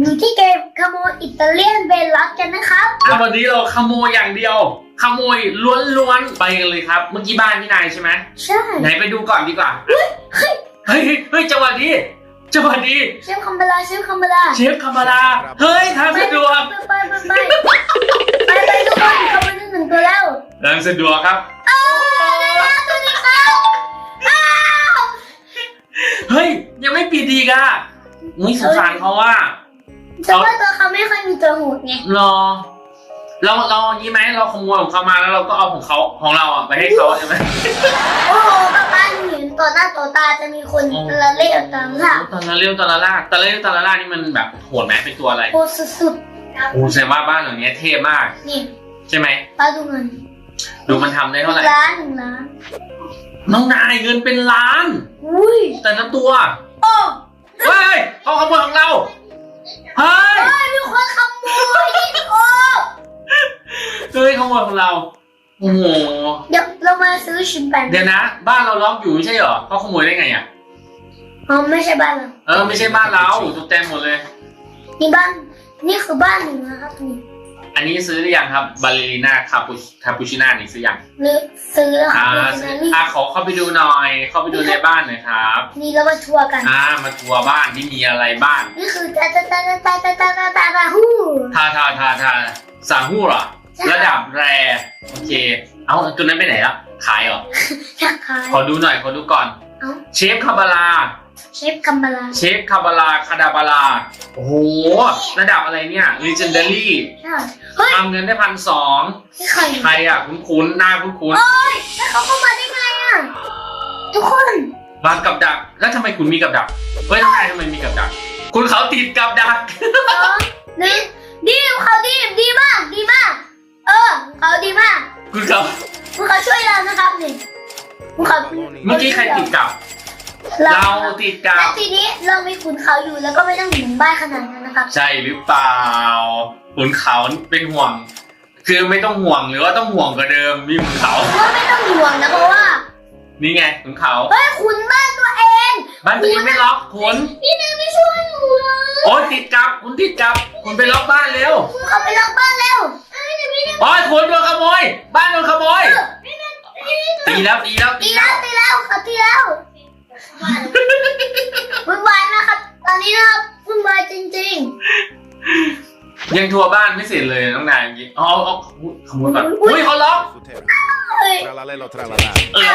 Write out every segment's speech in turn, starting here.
อยู่ที่เกมขโมยอิตาเลียนเบลลักกันนะครับ อะวันนี้เราขโมยอย่างเดียว ขโมยล้วนๆไปกันเลยครับ เมื่อกี้บ้านพี่นายใช่ไหมใช่ไหนไปดูก่อนดีกว่า เฮ้ยเฮ้ยเฮ้ยจังหวะดีจังหวะดีเชฟคัมเบลาเชฟคัมเบลาเชฟธรรมดาเฮ้ยทางสะดวกไปไปไปไปไปไปทุกคนเขาไปที่หนึ่งตัวแล้วทางสะดวกครับอ้าวแล้วตัวนี้ครับอ้าวเฮ้ยยังไม่ปิดดีกอะอุ้ยสงสารเขาว่า แต่ว่าตัวเขาไม่ค่อยมีตัวหูดไงรอ เราเราอย่างนี้ไหมเราขโมยของเขามาแล้วเราก็เอาของเขาของเราอะไปให้เขาใช่ไหมโอ้โหป้าป้าหนูเห็นต่อหน้าต่อตาจะมีคนโอ้ละเล่ห์ต่างหากตอนละเร็วตอนละล่าตอนละเร็วตอนละล่านี่มันแบบโหดไหมเป็นตัวอะไรโคตรสุดโอ้แสดงว่าบ้านหลังเนี้ยเท่มากๆนี่ใช่ไหมป้าดูเงินดูมันทำได้หเท่าไหร่นึ่งล้านหนึ่งล้านน้องนายเงินเป็นล้าน อุ้ยแต่ละตัวโอ้เฮ้ยเขาขโมยของเรา เฮ้ยยมีคนขโมยโอ้เฮ้ยขโมยของเรา โอ้โห เดี๋ยวเรามาซื้อชิมแปนเดี๋ยวนะ บ้านเราล็อกอยู่ไม่ใช่เหรอเขาขโมยได้ไงอะ อ๋อไม่ใช่บ้านเราเออไม่ใช่บ้านเราตกแต่งหมดเลย นี่บ้าน นี่คือบ้านหนูนะครับนี่ อันนี้ซื้อหรือยังครับบาเลริน่าคาปูคาปูชิน่านี่ซื้อยังหรือซื้อแล้วครัอ่าบซื้อนี่อ่าขอเข้าไปดูหน่อย เข้าไปดูในบ้านหน่อยครับนี่เรามาทัวร์กันอ่ามาทัวร์บ้านที่มีอะไรบ้างนี่คือตาตาตาตาตาตาตาตาตาฮู้ทาทาทาทาสาหู้เหรอใช่ระดับแรโอเค เอาตัวนั้นไปไหนละขายเหรออยากขายขอดูหน่อยขอดูก่อนเอ้าเชฟคาบาลา เชฟกัมบาลาเชฟคาบาลาคาดาบาลา โอ้โห ระดับอะไรเนี่ย legendary ใช่เฮ้ยทำเงินได้พันสองนี่ใครใครอะคุ้นๆหน้าคุ้นโอ้ยแล้วเขาเข้ามาได้ไงอะ ทุกคน ๆบางกับดัก แล้วทำไมคุณมีกับดัก เฮ้ยทำไมทำไมมีกับดัก คุณเขาติดกับดัก สองหนึ่งดีเขาดีดีมากดีมาก เออเขาดีมากคุณเขาคุณเขาช่วยเรานะครับนี่คุณเขาเมื่อกี้ใครติดกับ เราเราติดกัและบทีนี้เรามีขุนเขาอยู่แล้วก็ไม่ต้องหมุนบ้านขนาดนั้นนะครับ ใช่หรือเปล่าคุณเขาเป็นห่วง คือไม่ต้องห่วงหรือว่าต้องห่วงกว่าเดิมมีคุณเขาว่าไม่ต้องห่วงนะเพราะว่านี่ไงคุณเขา เฮ้ยขุนบ้านตัวเองบ้านตัวเองไม่ล็อกคุณพี่นึงไม่ช่วยหนูเลยโอ้ยติดกับคุณติดกับคุณไปล็อกบ้านเร็วคุณเขาไปล็อกบ้านเร็วเอ้ยเดี๋ยวพี่นึงโอ้ยคุณโดนขโมย บ้านโดนขโมยพี่นึงตีแล้วตีแล้วตีตีแล้แล้ววตีแล้วเขาตีแล้ว วุ่นวายนะครับ ตอนนี้นะครับวุ่นวายจริงยังทัวร์บ้านไม่เสร็จเลยน้องนายเมื่อกี้อ๋อเอาอุ๊ยขโมยก่อนอุ้ยเขาล็อก su terra. ๆเฮ้ย Tralalelo tralala. เออ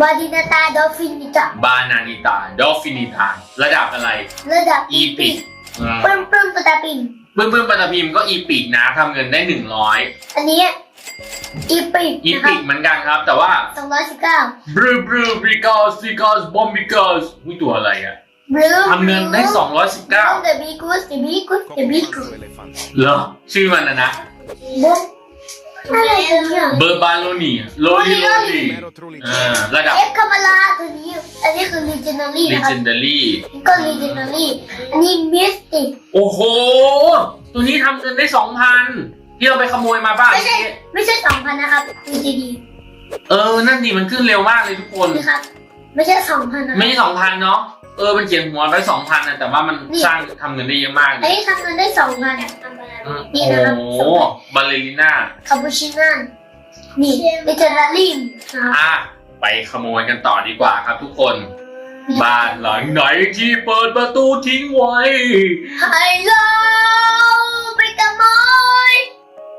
บาดินาตาดอฟฟินิตาบานานิตาดอฟฟินิตาระดับอะไร ระดับอีปิกปึ้มปึ้มปะตาปิงเบื้องเบื้องปฐพิมพ์ก็อีปิกนะทำเงินได้หนึ่งร้อยอันนี้ อีปิกอีนะครัปิบกเหมือนกันครับ แต่ว่าสองร้อยสิบเก้าบรูบรูบิกอสบิกอสบอมบิกอสอุ้ยตัวอะไรอะบลูทำเงินได้สองร้อยสิบเก้าเดบีกุสเดบีกุสเดบีกุส Coccodrillo elefante. เหรอ ชื่อมันนะนะบุ๊กอะไรกันเนี่ยเบอร์บาโลนีโลลีโลลี Mero trulli. อ่าระดับ เอฟคามาลาตัวนี้ อันนี้คือ legendary นะครับ legendary นี่ก็ legendary อันนี้ mystic โอ้โห ตัวนี้ทำเงินได้สองพัน ที่เราไปขโมยมาบ้างไม่ใช่ไม่ใช่สองพันนะครับ legendary เออ นั่นดิมันขึ้นเร็วมากเลยทุกคนนี่ครับ ไม่ใช่สองพันนะคไม่รับใช่สองพันเนาะ เออ มันเขียนหัวไว้สองพันนะแต่ว่ามันนี่สร้างทำเงินได้เยอะมากเลอันยนี้ทำเงินได้สองพันอืมนี่โอ้นะครับโหบาเลริน่า คาปูชิน่านี่ legendary นะครับอะ ไปขโมยกันต่อดีกว่าครับทุกคน บ้านหลังไหนที่เปิดประตูทิ้งไว้ฮัลโหลไปขโมย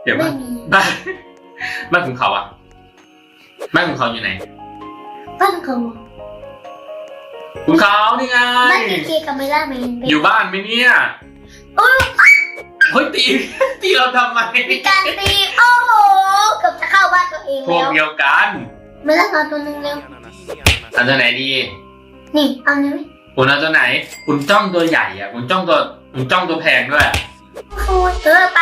เดี๋ยวไม่บ้านมีบ้านบ้านของเขาอะบ้านของเขาอยู่ไหนบ้านเขาคุณเขานี่ไง บ้านเกย์กับไม่ได้ไหมอยู่บ้านไหมเนี่ยโอ้ยเฮ้ยตี ตีเราทำไมมีการตีโอ้โหเกือบจะเข้าบ้านตัวเองพวกแล้วเดียวกันไม่ต้องเอาตัวหนึงเร็วเอาตัวไหนดีนี่เอานี้ไหมคุณเอาตัวไหน คุณจ้องตัวใหญ่อะคุณจ้องตัวคุณจ้องตัวแพงด้วยอะโอ้โหเออไป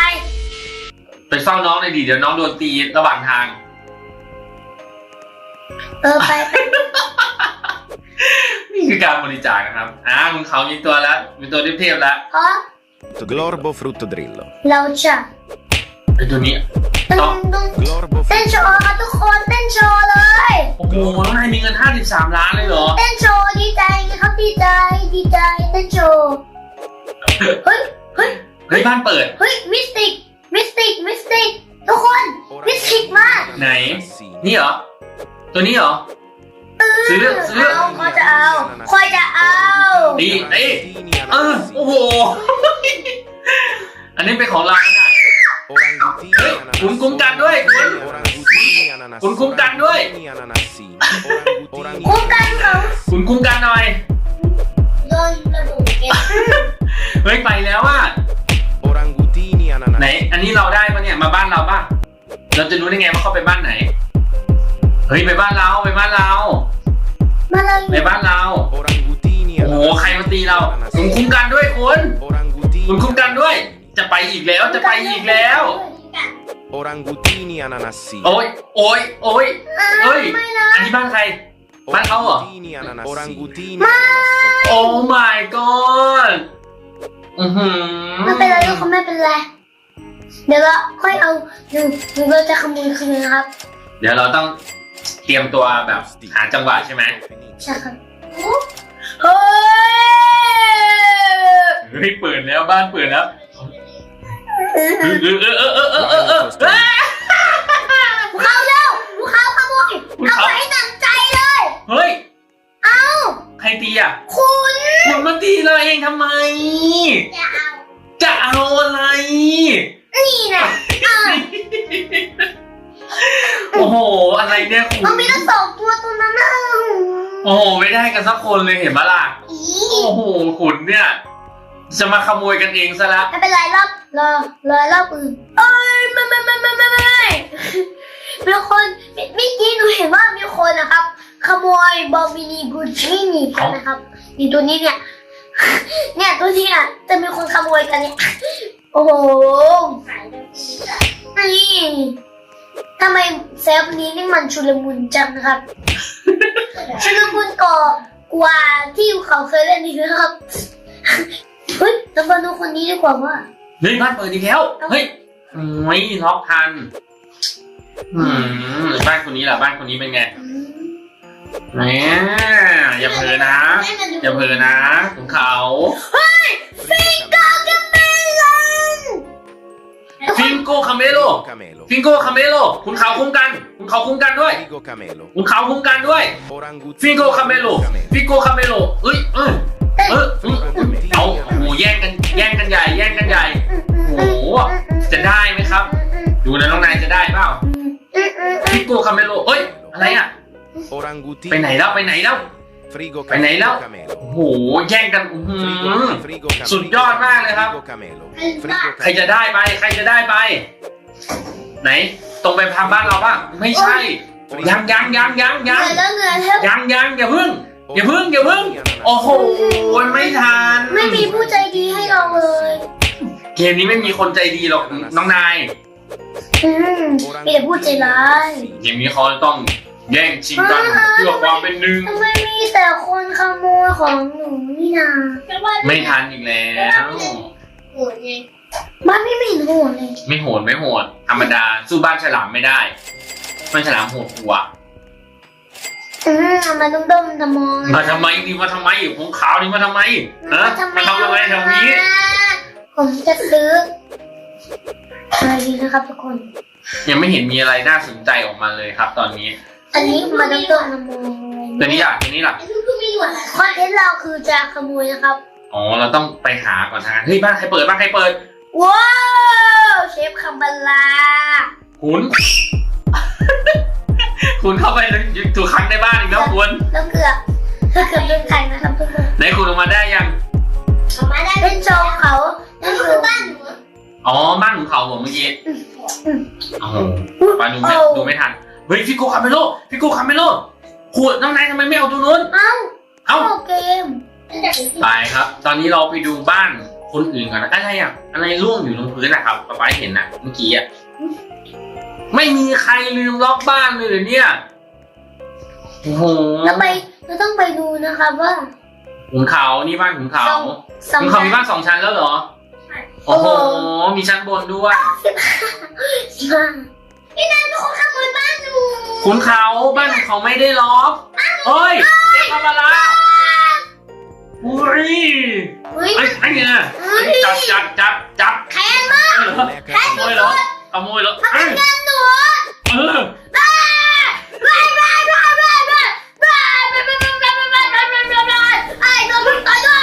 ไปเฝ้าน้องเลยดิเดี๋ยวน้องโดนตีระหว่างทาง เออไปไปนี่คือการบริจาคนะครับ อ่าคุณเขามีตัวแล้ว มีตัวเทพๆแล้วเพราะ Glorbo frutto drillo. เราจะไอ้ตัวนี้ ตึงตึง Glorbo เต้นโชว์ครับทุกคนเต้นโชว์เลย โอ้โหน้องนายมีเงิน 53 ล้านเลยเหรอ เต้นโชว์ดีใจไงครับดีใจดีใจเต้นโชว์เฮ้ยเฮ้ยเฮ้ยบ้านเปิด เฮ้ยมิสติก มิสติกมิสติกทุกคนมิสติกมากไหน นี่เหรอ ตัวนี้เหรอ ซื้อซื้อ เอาเขาจะเอาคอยจะเอาดีเอ้ยเออโอ้โห อันนี้เป็นของเราขนาดเฮ้ยคุณคุ้มกันด้วยคุณคุณคุ้มกันด้วย คุ้มกันเขาคุณคุ้มกันหน่อยโดนระเบิดเก็บเฮ้ยไปแล้วอะ Orangutini ไหน ananassi. อันนี้เราได้ปะเนี่ยมาบ้านเราปะเราจะรู้ได้ไงว่าเขาไปบ้านไหน เฮ้ยไปบ้านเราไปบ้านเรามาเลยไปบ้านเรา Orangutini โอ้โหใครมาตีเราคุณคุ้มกันด้วยคุณ Orangutini คุณคุ้มกันด้วย จะไปอีกแล้วจะไปอีกแล้ว Orangutini ananassi. โอ้ยโอ้ยโอ้ยเฮ้ยไม่นะอันนี้บ้านใคร บ้านเขาเหรอ Orangutini ananassi. Orangutini ananassi. โอ้ my god อือหือไม่เป็นไรทุกคนไม่เป็นไร เดี๋ยวเราค่อยเอาหนึ่งหนึ่งเราจะขโมยคืนนะครับเดี๋ยวเราต้องเตรียมตัวแบบหาจังหวะใช่ไหมใช่ครับเฮ้ยเฮ้ยเปิดแล้วบ้านเปิดแล้วเออเออเออเออเออเออเออเออภูเขาเร็วภูเขาขโมยเอาไปให้หนังใจเลย เฮ้ยเอาใครตีอะคุณคุณมาตีเราเองทำไม จะเอาจะเอาอะไร นี่นะเอาโอ้โห อะไรเนี่ยคุณมันมีตั้งสองตัวตัวนั้นนะโอ้โห ไม่ได้กันสักคนเลยเห็นปะล่ะ อีโอ้โหขุนเนี่ย จะมาขโมยกันเองซะละ ไม่เป็นไรรอบรอรอรอบอื่นเอ้ยไม่ไม่ไม่ไม่ไม่ไม่มีคนเมื่อกี้หนูเห็นว่ามีคนนะครับ ขโมยบอมบินีกูชินี่กันนะครับนี่ตัวนี้เนี่ย เนี่ยตัวนี้อะจะมีคนขโมยกันเนี่ย โอ้โหนี่ทำไมเซฟนี้นี่มันชุลมุนจังนะครับ ชุลมุนก่อกว่าที่เขาเคยเล่นนี่นะครับเฮ้ยเรามาดูคนนี้ดีกว่าว่าเฮ้ยบ้านเปิดอีกแล้ว เฮ้ยไม่ล็อกทันอืมบ้านคนนี้ล่ะบ้านคนนี้เป็นไงแหมอย่าเผลอนะ อย่าเผลอนะของเขา Frigo จะเป็นลัน ฟิงโกคาเมโล camelo. ฟิงโกคาเมโลคุณเขาคุ้มกันคุณเขาคุ้มกันด้วย Frigo camelo. คุณเขาคุ้มกันด้วย Orangutini ฟิงโกคาเมโลฟิงโกคาเมโลเอ้ยเอ้ยเออเออเอาโอ้โหแย่งกันแย่งกันใหญ่ แย่งกันใหญ่โอ้โหจะได้ไหมครับ ดูนะน้องนายจะได้เปล่าฟิงโกคาเมโลเอ้ยอะไรอะ Orangutini. ไปไหนแล้วไปไหนแล้ว Frigo ไปไหนแล้ว camelo. โอ้โห แย่งกันอื้อหือ Frigo, frigo camelo. สุดยอดมากเลยครับ Frigo camelo. Frigo ใครจะได้ไป ใครจะได้ไป ไหน ตรงไปพาบ้านเราบ้างไม่ใช่ ยังยังยังยังเหยังนื่อยแล้วเหนื่อยแล้วยังยังอย่าพึ่ง อย่าพึ่งอย่าพึ่ง โอ้โหไม่ทัน ไม่มีผู้ใจดีให้เราเลยเกมนี้ไม่มีคนใจดีหรอกน้องนาย อืมมีแต่ผู้ใจร้ายเกมนี้เขาต้อง แย่งชิงกันเพื่อความเป็นหนึ่งทำไมมีแต่คนขโมยของหนูนี่นาไม่ทันอีกแล้วบ้านไม่มีหนูเลยไม่โหดไม่โหดธรรมดาสู้บ้านฉลามไม่ได้บ้านฉลามโหดกว่าอืมเอามาดุ้มๆทำไมมาทำไมนี่มาทำไมผมขาวนี่มาทำไมฮะมาทำอะไรแถวนี้ผมจะซื้ออะไรดีนะครับทุกคน ยังไม่เห็นมีอะไรน่าสนใจออกมาเลยครับตอนนี้ อันนี้มาดุ้มๆทำไมตัวนี้อะตัวนี้ล่ะ คอนเทนต์เราคือจะขโมยนะครับ อ๋อ เราต้องไปหาก่อนทางนั้นเฮ้ยบ้านใครเปิดบ้านใครเปิด ว้าวเชฟคาบาลาคุณ คุณเข้าไปถูกขังในบ้านอีกแล้วคุณแล้วเกือบเกือบโดนขังนะครับทุกคนไหนคุณออกมาได้ยังเป็นโชว์เขานั่นคือบ้านหนูอ๋อ บ้านของเขาผมเมื่อกี้โอ้โหปาดูไม่ดูไม่ทัน เฮ้ยฟิโกคาเมโลฟิโกคาเมโลขวดน้องนายทำไมไม่เอาตัวนู้น เอ้าเอ้าเข้า เกมไปครับ ตอนนี้เราไปดูบ้านคนอื่นกันนะอะไรอะ อะไรร่วงอยู่ตรงพื้นนะครับป๊าป๊าเห็นนะเมื่อกี้อะ ไม่มีใครลืมล็อกบ้านเลยเหรอเนี่ย โอ้โหเราไปเราต้องไปดูนะครับว่าขุนเขานี่บ้านขุนเขาสองขุนเขามีบ้านสองชั้นแล้วเหรอ โอ้โห มีชั้นบนด้วย สิบห้า พี่นายเป็นคนขโมยบ้านหนูคุณเขาบ้านของเขาไม่ได้ล็อกเฮ้ยเจ๊คาบาระอุ้ยเฮ้ยไอ้ไอ้เนี่ยจับจับจับจับแค้นมากขโมยเหรอขโมยเหรอเอ้ยเงินหนูเออบ้าบ้าบ้าบ้าบ้าบ้าบ้าบ้าบ้าบ้าบ้าบ้าบ้าบ้าบ้าบ้าไอ้โดนพึ่งต่อยด้วย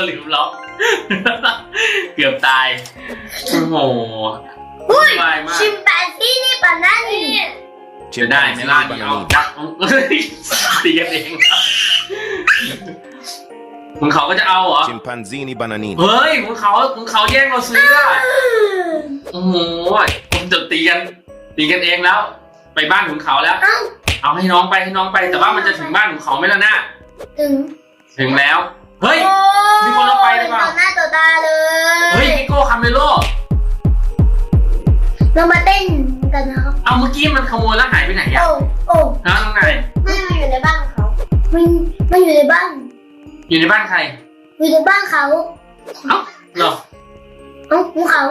ก็ลืมล็อกเกือบตาย โอ้โหอุ้ยสบายมากชิมแปนซี่นี่ปะนั่นนี่จะได้ไหม Chimpanzini ล่ะเดี๋ยวเอาจับตีกันเองครับคุณเขาก็จะเอาเหรอ Chimpanzini bananini. เฮ้ยคุณเขาคุณเขาแย่งเราซื้ออะโอ้โหผมจะตีกันตีกันเองแล้ว ไปบ้านคุณเขาแล้ว เอาให้น้องไปให้น้องไป แต่ว่ามันจะถึงบ้านของเขาไหมล่ะน่ะถึง ถึงแล้ว เฮ้ย มีคนเอาไปหรือเปล่า ต่อหน้าต่อตาเลยเฮ้ยพิโก้คาเมโลเรามาเต้นกันนะครับเอาเมื่อกี้มันขโมยแล้วหายไปไหนอะโอ้โอ้นะน้องนายมันอยู่ในบ้านเขา มันมันอยู่ในบ้าน อยู่ในบ้านใคร อยู่ในบ้านเขาเอ้าเหรอเอ้าของเขา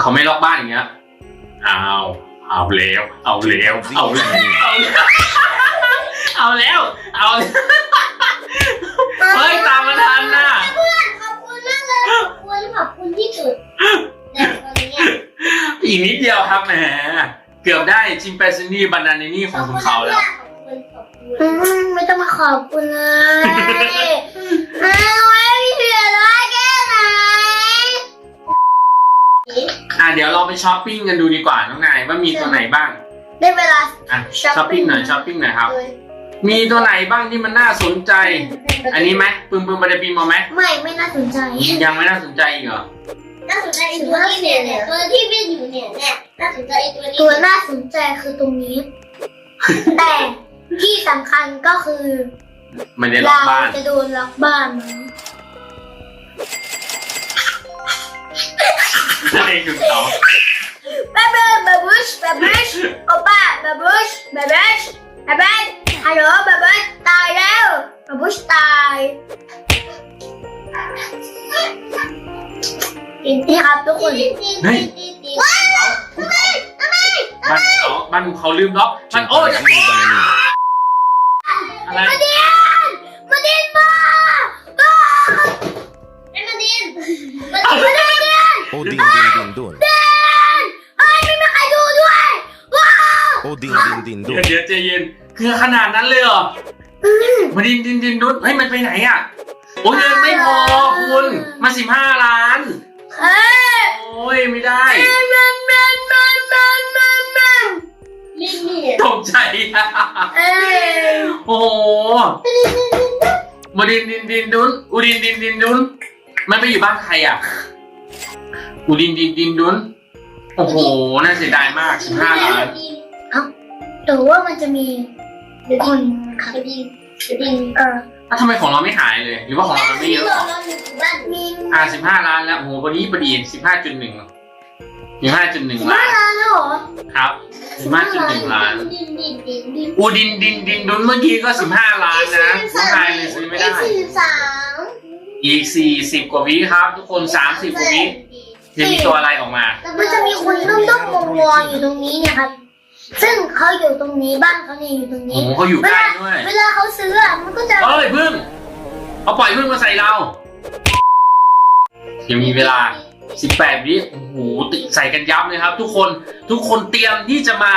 เขาไม่ล็อกบ้านอย่างเงี้ยเอาเอาแล้ว เอาแล้ว เอา Chimpanzini แล้ว bananini. เอาแล้ว เอาแล้ว อีกนิดเดียวครับแหมเกือบได้ชิมแปซินี่บานานินี่ของคุณเขาแล้วขอบคุณขอบคุณอืมไม่ต้องมาขอบคุณเลยเอาไว้พี่เสือร้ายแค่ไหนอะเดี๋ยวเราไปช้อปปิ้งกันดูดีกว่าน้องนายว่ามีตัวไหนบ้างได้เวลาอะช้อปปิ้งช้อปปิ้งหน่อยช้อปปิ้งหน่อยครับ เลยมีตัวไหนบ้างที่มันน่าสนใจ อันนี้ไหมปึ้มปึ้มบาร์ปีมาไหมไม่ไม่น่าสนใจยังไม่น่าสนใจอีกเหรอ น่าสนใจอีกตัวที่เนี่ยเนี่ยตัวที่วิ่งอยู่เนี่ยเนี่ยน่าสนใจอีกตัวนี้ตัวน่าสนใจคือตรงนี้ แต่ที่สำคัญก็คือไม่ได้ล็อเรากบ้าน จะโดนล็อกบ้านนะใช่คุณเขาบาบูบาบูชบาบูชโอป้าบาบูชบาบูชบาบูชฮัลโหลบาบูชตายแล้วบาบูชตาย นี่ครับทุกคนเฮ้ยว้าวทำไมทำไมบ้านเขาบ้านเขาลืมล็อกมันโอ้ย Chimpanzini bananini. อะไรมาดินมาดินมาอ้าไอ้มาดินมาดินมาดิน Oh din din din dun. เฮ้ยไม่มีใครดูด้วยว้าว Oh din din din เดี๋ยว dun. เดี๋ยวใจเย็นคือขนาดนั้นเลยเหรอมาดินดินดินดุนเฮ้ยมันไปไหนอะโอ้ยเงินไม่พอคุณมาสิบห้าล้านเฮ้ยโอ้ย ไม่ได้มันมันมันมันมันมันมันลินนี่ตกใจอะเอ้ยโอ้โหมาดินดินดินดุนอุดินดินดินดุนมันไปอยู่บ้านใครอะ อุดินดินดินดุนโอ้โห น่าเสียดายมากสิบห้าล้านแต่ว่ามันจะมีคนขับดินดินเออแล้วทำไมของเราไม่หายเลย หรือว่าของเรามันไม่เยอะหรอมีอ่าสิบห้าล้านแล้ว โอ้โหพอดีพอดีสิบห้าจุดหนึ่ง สิบห้าจุดหนึ่งสิบล้าห้านล้านแล้วเหรอครับสิบห้าจุดหนึ่งล้าน ดินดินดินดินอูดินดินดินดุนเมื่อกี้ก็สิบห้าล้านนะผู้ชายเลยซื้อไม่ได้สี่สิบสามอีกสี่สิบกว่าวิครับ ทุกคนสามสิบกว่าวิจะมีตัวอะไรออกมามันจะมีคนด้อมด้อมมองมองอยู่ตรงนี้เนี่ยครับ ซึ่งเขาอยู่ตรงนี้บ้านเขาเนี่ยอยู่ตรงโอ้นี้ โหเขาอยู่ใกล้ด้วย เวลาเขาซื้ออะมันก็จะเอ้ยพึ่ง เอาปล่อยพึ่งมาใส่เรา ยังมีเวลา 18วิโอ้โหติใส่กันยับเลยครับ ทุกคนทุกคนเตรียมที่จะมา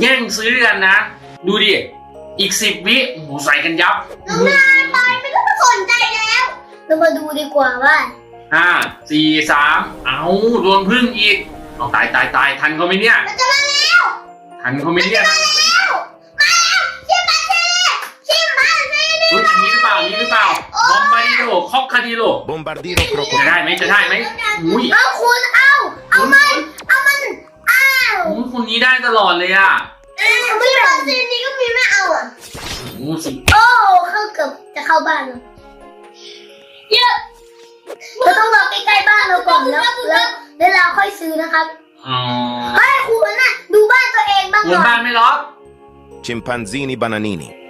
แย่งซื้อกันนะ ดูดิ อีก 10วิโอ้โหใส่กันยับน้องนายไปไม่ต้องมาสนใจแล้ว เรามาดูดีกว่าว่าห้าสี่สามเอาโดนพึ่งอีกเอาตายตายตายทันเขาไหมเนี่ย มันจะมาแล้วทันเขาไหมเนี่ย นนี้หรือเปล่าอันนี้หรือเปล่าบอมบาดิโลคอกคาดิโล Bombardino จะ crocodilo. ได้ไหมจะได้ไหมอุ้ยเอาคุณเอาเอามัน เอามันเอาอุ้ยคนนี้ได้ตลอดเลยอะชิมปันซีนี่ก็มีไม่เอาอะโอ้สิโอ้เข้าเกือบจะเข้าบ้านแล้วเยอะเราต้องรอใกล้ๆบ้านเราก่อนแล้วแล้วแล้วเราค่อยซื้อนะครับอ๋อเฮ้ยคุณน่ะบ้างบนก่อบ้านนไม่ล็อก Chimpanzini bananini.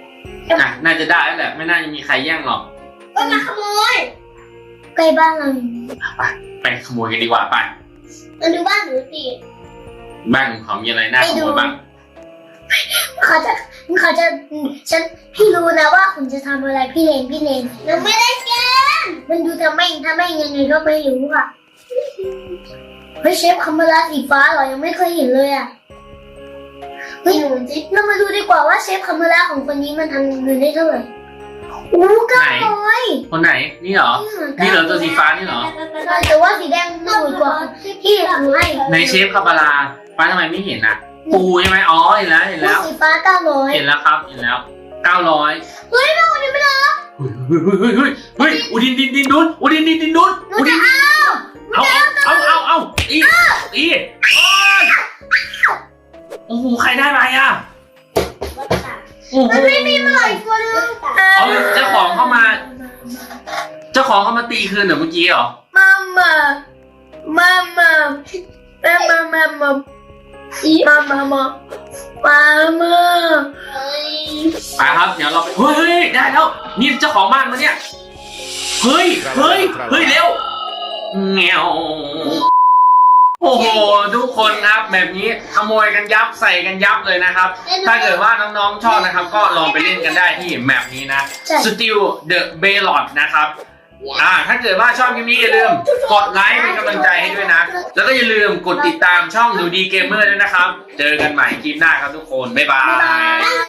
อะน่าจะได้แล้วแหละ ไม่น่าจะมีใครแย่งหรอกก็มาขโมยใกล้บ้านเราอยู่ไปขโมยกันดีกว่าไปมาดูบ้านหนูสิบ้านของเขามีอะไรน่าขโมยบ้างเขาจะเขาจะฉันพี่รู้นะว่าคุณจะทำอะไรพี่เลนพี่เลนหนูไม่ได้แกล้งมันดูทำไม่ทำไม่ยังไงก็ไม่รู้ค่ะเฮ้ยเชฟคาเมราสีฟ้าเหรอยังไม่เคยเห็นเลยอะ เฮ้ยเรามาดูดีกว่าว่าเชฟคาเมราของคนนี้มันทำเงินได้เท่าไหร่โอ้เก้าร้อยคนไหนนี่เหรอ นี่เหรอตัวสีฟ้านี่เหรอแต่ว่าสีแดงหนูกว่าที่หนูให้ในเชฟคาบาลาป้าทำไมไม่เห็นนะปูใช่ไหมอ๋อเห็นแล้วเห็นแล้ว สีฟ้าเก้าร้อยเห็นแล้วครับเห็นแล้วเก้าร้อยเฮ้ยเราคนนี้ไม่ได้เฮ้ยเฮ้ยเฮ้ยเฮ้ยอุดินดินดินดุนอุดินดินดินดุนหนูอุดิจะนเอาเอาเอาเอาเอาอีอี โอ้ยโอ้โหใครได้ไปอะโอ้โหมันไม่มีเมื่อไหร่ตัวนึงเอาเจ้าของเข้ามา เจ้าของเข้ามาตีคืนเหรอเมื่อกี้เหรอมามามามามามามามามามามามามาไปครับเดี๋ยวเราไปเฮ้ยเฮ้ยได้แล้วนี่เจ้าของบ้านมาเนี่ยเฮ้ยเฮ้ยเฮ้ยเร็วเงี้ยว โอ้โหทุกคนครับแบบนี้ขโมยกันยับใส่กันยับเลยนะครับ ถ้าเกิดว่าน้องๆชอบนะครับ ก็ลองไปเล่นกันได้ที่แมปนี้นะ Still the b a y l o t นะครับอ่าถ้าเกิดว่าชอบคลิปนี้อย่าลืมกดไลค์เป็นกำลังใจให้ด้วยนะ แล้วก็อย่าลืมกดติดตามช่องดูดีเกมเมอร์ด้วยนะครับ เจอกันใหม่คลิปหน้าครับทุกคน บ๊ายบาย